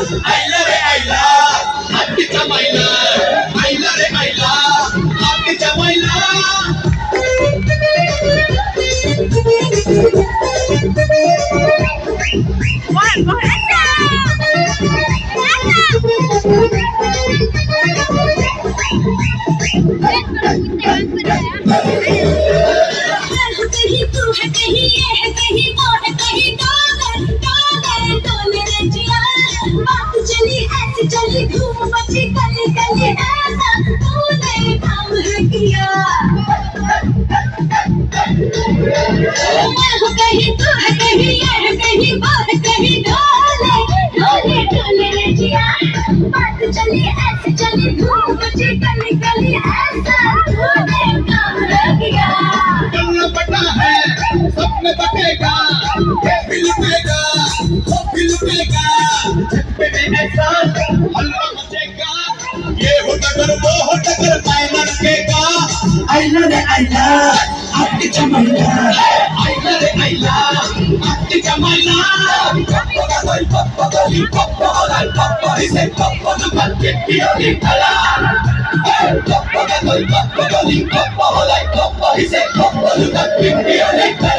आईला रे आईला आपकी जमाईला आईला रे आईला आपकी जमाईला One, one, कहीं तू है कहीं ये बात चली, ऐसी चली, धूम मची गली गली ऐसा तूने काम है किया। मैं हूँ कहीं तू है कहीं ये है कहीं वो है कहीं डॉलर डॉलर डॉलर रजिया बात चली, ऐसी चली, धूम मची गली गली ऐसा तूने काम है किया। जन्म बटा है, सपने बटेगा छत्ते में ऐसा हल्ला मचेगा ये हो टगर वो हो टगर मैं लड़केगा आईला रे आईला आपकी चमैला आइला रे आइला आती जमाइला पप्पा का कोई पप्पा गली पप्पा और पप्पा इसे पप्पा न कर के पियोली कला पप्पा का कोई पप्पा गली पप्पा और पप्पा इसे पप्पा न कर के पियोली कला